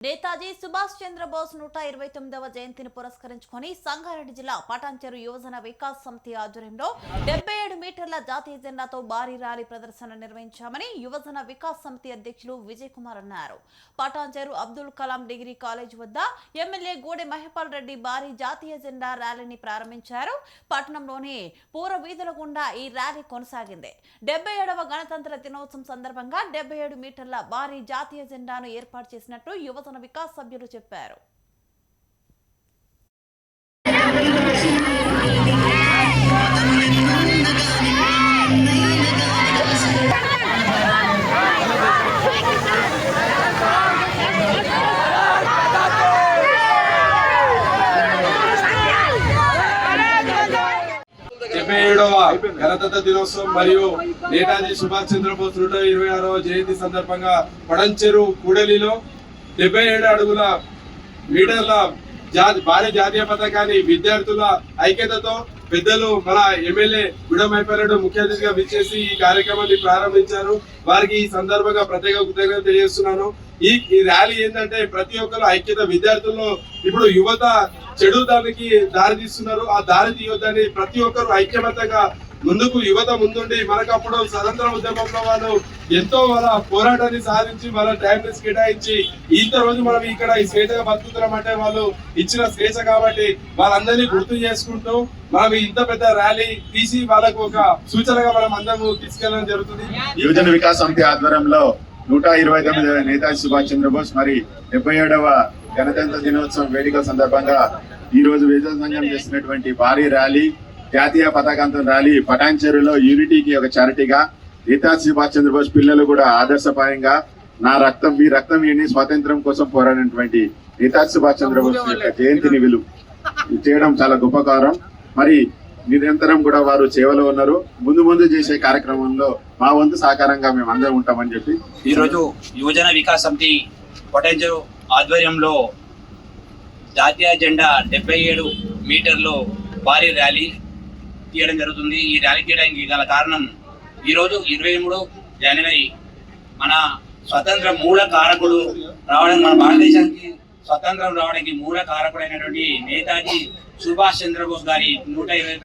レタ నేతాజీ సుభాష్ చంద్రబోస్ నూట ఇరవై తొమ్మిదవ జయంతిని పురస్కరించుకొని సంగారెడ్డి జిల్లా పటాన్చెరు యువజన వికాస్ సమితి ఆధ్వర్యంలో డెబ్బై ఏడు మీటర్ల జాతీయ జెండాతో భారీ ర్యాలీ ప్రదర్శన నిర్వహించామని యువజన వికాస్ సమితి అధ్యక్షులు విజయ్ కుమార్ అన్నారు. పటాన్చెరు అబ్దుల్ కలాం డిగ్రీ కాలేజ్ వద్ద ఎమ్మెల్యే గూడె మహిపాల్ రెడ్డి భారీ జాతీయ జెండా ర్యాలీని ప్రారంభించారు. పట్టణంలోని పూర్వ వీధుల గుండా ఈ ర్యాలీ కొనసాగింది. డెబ్బై ఏడవ గణతంత్ర దినోత్సవం సందర్భంగా డెబ్బై ఏడు మీటర్ల భారీ జాతీయ జెండాను ఏర్పాటు చేసినట్టు యువజన వికాస్ సభ్యులు చెప్పారు డెబ్బై ఏడవ గణతంత్ర దినోత్సవం మరియు నేతాజీ సుభాష్ చంద్రబోస్ నూట ఇరవై ఆరవ జయంతి సందర్భంగా పడంచెరు కూడలిలో డెబ్బై ఏడు అడుగుల మీటర్ల జా భారీ జాతీయ పథకాన్ని విద్యార్థుల ఐక్యతతో పెద్దలు మన ఎమ్మెల్యే గుడమైపల్లుడు ముఖ్య అతిథిగా విచ్చేసి ఈ కార్యక్రమాన్ని ప్రారంభించారు. వారికి ఈ సందర్భంగా ప్రత్యేక కృతజ్ఞత తెలియజేస్తున్నాను. ఈ ఈ ర్యాలీ ఏంటంటే ప్రతి ఒక్కరు ఐక్యత విద్యార్థుల్లో ఇప్పుడు యువత చెడు దానికి దారి తీస్తున్నారు ఆ దారి తీయొద్దని ప్రతి ఒక్కరు ఐక్యమత్యంగా ముందుకు యువత ముందుండి మనకు అప్పుడు స్వతంత్ర ఉద్యమంలో వాళ్ళు ఎంతో వాళ్ళ పోరాటాన్ని సాధించి వాళ్ళ టైం కేటాయించి ఇంత రోజు మనం ఇక్కడ ఈ స్వేచ్ఛగా బతుకుతున్నాం అంటే వాళ్ళు ఇచ్చిన స్వేచ్ఛ కాబట్టి వాళ్ళందరినీ గుర్తు చేసుకుంటూ మనం ఇంత పెద్ద ర్యాలీ తీసి వాళ్ళకు ఒక సూచనగా మనం అందరం తీసుకెళ్ళడం జరుగుతుంది. యువజన వికాస్ సమితి ఆధ్వర్యంలో నూట ఇరవై తొమ్మిది నేతాజీ సుభాష్ చంద్రబోస్ మరి డెబ్బై ఏడవ గణతంత్ర దినోత్సవం వేడుకల సందర్భంగా ఈ రోజు విజయ సంఘం చేసినటువంటి భారీ ర్యాలీ. జాతీయ పతాకంతో ర్యాలీ పటాన్చెరులో యూనిటీకి ఒక చారిటీగా నేతాజీ సుభాష్ చంద్రబోస్ పిల్లలు కూడా ఆదర్శపాయంగా నా రక్తం మీ రక్తం ఏంటి స్వాతంత్రం కోసం పోరాడినటువంటి నేతాజీ సుభాష్ చంద్రబోస్ యొక్క జయంతిని విలు చేయడం చాలా గొప్ప కారం. మరి నిరంతరం కూడా వారు సేవలో ఉన్నారు. ముందు ముందు చేసే కార్యక్రమంలో మా వంతు సహకారంగా మేము అందరం ఉంటామని చెప్పి ఈరోజు యువజన వికాస్ సమితి పొటెన్షియల్ ఆధ్వర్యంలో జాతీయ జెండా డెబ్బై ఏడు మీటర్లు భారీ ర్యాలీ తీయడం జరుగుతుంది. ఈ ర్యాలీ తీయడానికి గల కారణం ఈరోజు ఇరవై మూడు జనవరి మన స్వతంత్ర మూల కారకుడు రావడం మన భారతదేశానికి స్వతంత్రం రావడానికి మూల కారకుడైనటువంటి నేతాజీ సుభాష్ చంద్రబోస్ గారి నూట ఇరవై